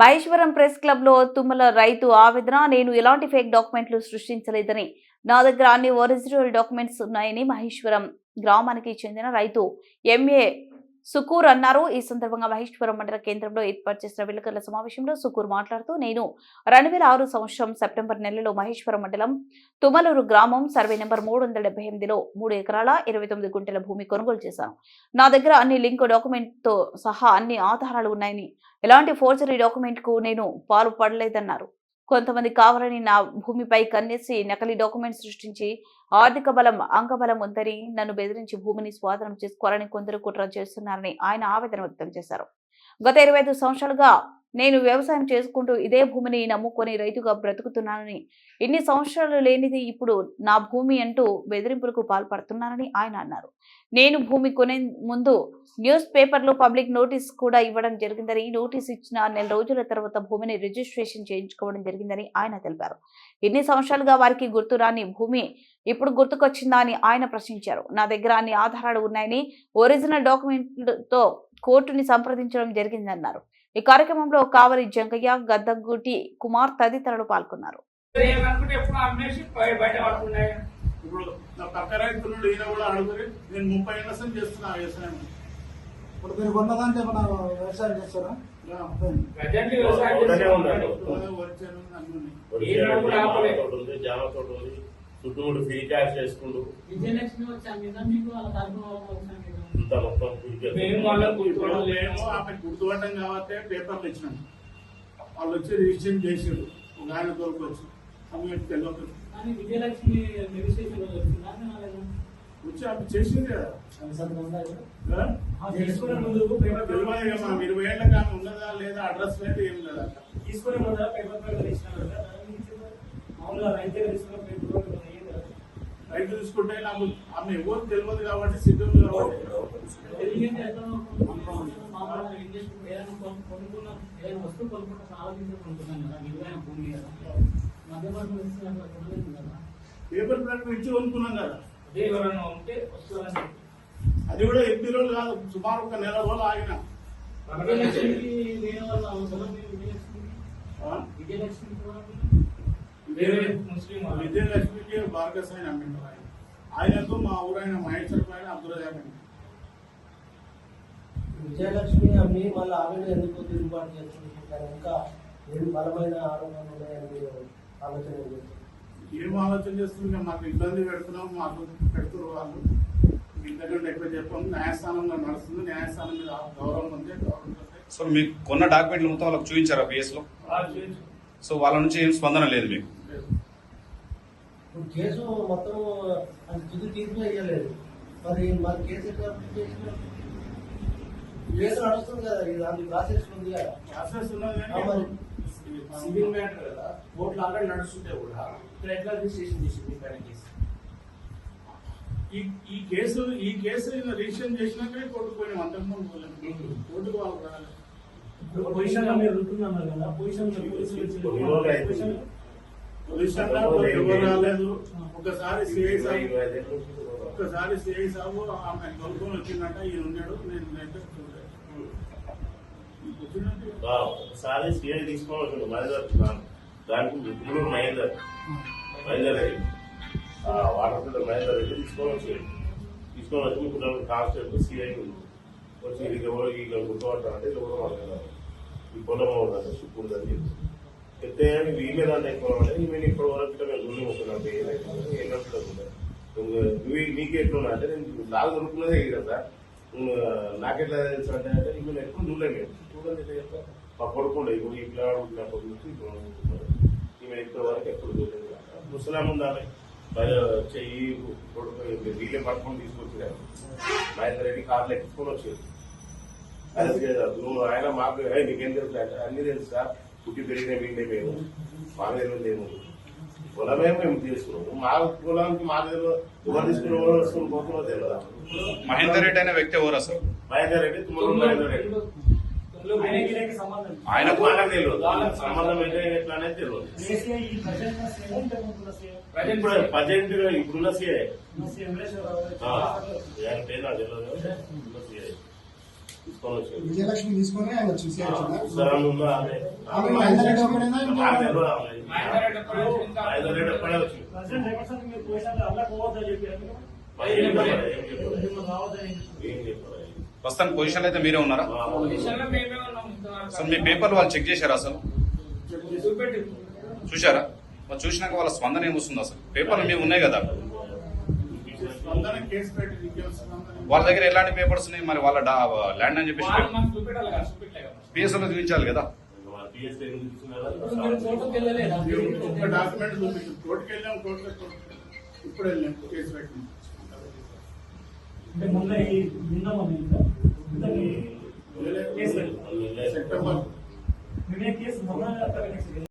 Maheshwaram press క్లబ్లో తుమ్మల రైతు ఆవేదన నేను ఎలాంటి ఫేక్ డాక్యుమెంట్లు సృష్టించలేదని. నా దగ్గర అన్ని ఒరిజినల్ డాక్యుమెంట్స్ ఉన్నాయని మహేశ్వరం గ్రామానికి చెందిన రైతు ఎంఏ సుకూర్ అన్నారు. ఈ సందర్భంగా మహేశ్వరం మండల కేంద్రంలో ఏర్పాటు చేసిన విలేకరుల సమావేశంలో సుకూర్ మాట్లాడుతూ నేను రెండు వేల ఆరు సంవత్సరం సెప్టెంబర్ నెలలో మహేశ్వరం మండలం తుమలూరు గ్రామం సర్వే నెంబర్ మూడు వందల డెబ్బై ఎనిమిదిలో మూడు ఎకరాల ఇరవై తొమ్మిది గుంటల భూమి కొనుగోలు చేశాను. నా దగ్గర అన్ని లింక్ డాక్యుమెంట్తో సహా అన్ని ఆధారాలు ఉన్నాయని ఎలాంటి ఫోర్జరీ డాక్యుమెంట్కు నేను పాల్పడలేదన్నారు కొంతమంది కావాలని నా భూమిపై కన్నేసి నకలీ డాక్యుమెంట్ సృష్టించి ఆర్థిక బలం అంగబలం ఉందని నన్ను బెదిరించి భూమిని స్వాధీనం చేసుకోవాలని కొందరు కుట్ర చేస్తున్నారని ఆయన ఆవేదన వ్యక్తం చేశారు. గత ఇరవై ఐదు సంవత్సరాలుగా నేను వ్యవసాయం చేసుకుంటూ ఇదే భూమిని నమ్ముకొని రైతుగా బ్రతుకుతున్నానని ఇన్ని సంవత్సరాలు లేనిది ఇప్పుడు నా భూమి అంటూ బెదిరింపులకు పాల్పడుతున్నానని ఆయన అన్నారు. నేను భూమి కొనే ముందు న్యూస్ పేపర్లో పబ్లిక్ నోటీస్ కూడా ఇవ్వడం జరిగిందని నోటీస్ ఇచ్చిన నెల రోజుల తర్వాత భూమిని రిజిస్ట్రేషన్ చేయించుకోవడం జరిగిందని ఆయన తెలిపారు. ఇన్ని సంవత్సరాలుగా వారికి గుర్తురాని భూమి ఇప్పుడు గుర్తుకొచ్చిందా అని ఆయన ప్రశ్నించారు. నా దగ్గర అన్ని ఆధారాలు ఉన్నాయని ఒరిజినల్ డాక్యుమెంట్తో కోర్టుని సంప్రదించడం జరిగిందన్నారు ఈ కార్యక్రమంలో కావలి జంకయ్య గద్దగుటి కుమార్ తదితరులు పాల్గొన్నారు ఇప్పుడు నా పక్క రైతులు ఈయన కూడా అడుగురి నేను ముప్పై ఏళ్ళ సంది చేస్తున్నా వ్యవసాయం ఇప్పుడు మీరు మన వ్యవసాయం చేస్తారా జామ తోట ఉంది చుట్టూ ఫ్రీ క్యాష్ చేసుకుంటూ విజయలక్ష్మి వచ్చాం కదా మీకు వాళ్ళ ఇంత మొత్తం. మేము ఆమె గుర్తుపడ్డం కాబట్టి పేపర్లు ఇచ్చినాం. వాళ్ళు వచ్చి రిజిస్ట్రేషన్ చేసారు ఒక ఆయన తోలుకు వచ్చి సమయం తెలియదు. కానీ విజయలక్ష్మి వచ్చి ఆమె చేసింది కదా. ఇరవై ఏళ్ళకి ఆమె ఉన్నదా లేదా అడ్రస్ లేదు ఏం లేదా తీసుకునే ముందు పేపర్ పేపర్ ఇచ్చిందా? మామూలుగా రైతు దగ్గర తీసుకున్న పేపర్ రైతు తీసుకుంటే నాకు ఆమె ఎవరు తెలియదు కాబట్టి సిద్ధం కాబట్టి పేపర్ ప్రకటన ఇచ్చి కొనుక్కున్నాం కదా. అదే కూడా ఎనిమిది రోజులు కాదు సుమారు ఒక నెల రోజులు ఆగిన? విజయలక్ష్మి కూడా వేరే ముస్లిం వాళ్ళు. విజయలక్ష్మికి భార్గస్ ఆయన అమ్మిండు ఆయన ఆయనతో మా ఊరైన మహేశ్వర పైన అబ్దుల్ రజాక్ అమ్మిండు. విజయలక్ష్మి అమ్మి మళ్ళీ ఆమెను ఎందుకు తిరుగుబాటు చేస్తున్నారు? ఇంకా ఏం బలమైన ఆరోపణలు ఉన్నాయని ఆలోచన ఏం ఆలోచన చేస్తుంది ఇంకా మాకు ఇబ్బంది పెడుతున్నాం మాకు పెడుతున్నారు వాళ్ళు. ఇంతకంటే ఎక్కువ చెప్పాము న్యాయస్థానంలో నడుస్తుంది న్యాయస్థానం మీద గౌరవం ఉంది గౌరవం ఉంది. సో మీకు కొన్న డాక్యుమెంట్లు మొత్తం వాళ్ళకి చూపించారా పిఎస్లో? వాళ్ళు చేసి సో వాళ్ళ నుంచి ఏం స్పందన లేదు మీకు? కేసు మొత్తం తుది తీర్పు మరి మరి కేసు నడుస్తుంది కదా ఇది దాని ప్రాసెస్ ఉంది కదా. ప్రాసెస్ ఉన్నది ఆ, మరి. కానీ సివిల్ మ్యాటర్ కదా. కోర్టులో ఆల్రెడీ నడుస్తుంటే కూడా ఇక్కడ ఎట్లా రిజిస్ట్రేషన్ చేసింది పైన కేసు? ఈ ఈ కేసు ఈ కేసు రిజిస్ట్రేషన్ చేసినాకే కోర్టుకు పోయినాం అంతకుముందు. కోర్టుకు వాళ్ళు పొజిషన్లో మీరు ఉంటున్నారు కదా పొజిషన్. పొజిషన్ పొజిషన్ రాలేదు. ఒకసారి సిఐ సాబ్ ఒక్కసారి సిఐ సాబు ఆమె కొనుక్కొని వచ్చిందంట ఈయన ఉన్నాడు నేను ఒకసారి సీఐ తీసుకొని వచ్చిండు మైదర్ దానికి ఇప్పుడు మహేందర్ మహేందర్ రెడ్డి. ఆ, వాటర్ ఫిల్టర్ మహేందర్ రెడ్డి తీసుకొని వచ్చాడు తీసుకొని వచ్చి ఇప్పుడు కాన్స్టేబుల్ సీఐ ఉంది. వచ్చి ఇది ఎవరు ఈ గుర్తుపడతారు అంటే ఎవరు మాట్లాడారు ఈ పొలం అవుతుంది సుప్పుడు అని చెప్పి. చెప్తే వీళ్ళే దాన్ని ఎక్కువ అంటే ఈమె ఇప్పటి వరకు ఇట్లా మేము గుండె మొక్కున్నాం నువ్వు నీకు ఎట్లున్నా అంటే నేను లాగా దొరుకుతున్నదే ఇది కదా. నువ్వు నాకెట్లా తెలుసు అంటే అంటే ఇప్పుడు ఎక్కువ చూడలేదు మేము చూడండి మా కొడుకుండే ఇప్పుడు ఈ పిల్లవాడు పుట్టినప్పటి నుంచి ఇప్పుడు ఈమె ఎక్కువ వరకు ఎప్పుడు చూడలేదు. ముసలాం ఉండాలి చెయ్యి కొడుకు వీళ్ళే పట్టుకొని తీసుకొచ్చారు. మహేందర్ రెడ్డి కార్లు ఎక్కించుకొని అది చేయదు. నువ్వు ఆయన మాకు "ఏయ్, నీకేం తెలుసు అన్ని తెలుసు సార్. పుట్టి పెరిగిన వీళ్ళే మేము. మా దగ్గర లేము పొలమే మేము తీసుకున్నాము. మా పొలానికి మా దగ్గర ఎవరు తీసుకున్న ఎవరు వస్తున్న పోతున్నో తెలియదా మహేందర్ రెడ్డి అనే వ్యక్తి ఎవరు అసలు? మహేందర్ రెడ్డి తుమ్మూరు మహేందర్ రెడ్డి. ఆయనకి ఈయనకి సంబంధం ఆయనకు మనకు తెలియదు. వాళ్ళకి సంబంధం ఏంటో ఎట్లా అనేది తెలియదు ప్రజెంట్ ఇప్పుడు ఇప్పుడున్న సీఐ పేరు నాకు తెలియదు విజయలక్ష్మి తీసుకొని ఆయన చూసి? ప్రస్తుతానికి పొజిషన్ అయితే మీరే ఉన్నారా? అసలు మీ పేపర్లు వాళ్ళు చెక్ చేశారా అసలు? చూశారా? మరి చూసినాక వాళ్ళ స్పందన ఏమొస్తుంది అసలు? పేపర్లు మేము ఉన్నాయి కదా? వాళ్ళ దగ్గర ఎలాంటి పేపర్స్ ఉన్నాయి? మరి వాళ్ళ డా- ల్యాండ్ అని చెప్పేసి పిఎస్ఎల్ చూపించాలి కదా? ఇప్పుడు మీరు కోర్టుకు వెళ్ళలేదా ఒక డాక్యుమెంట్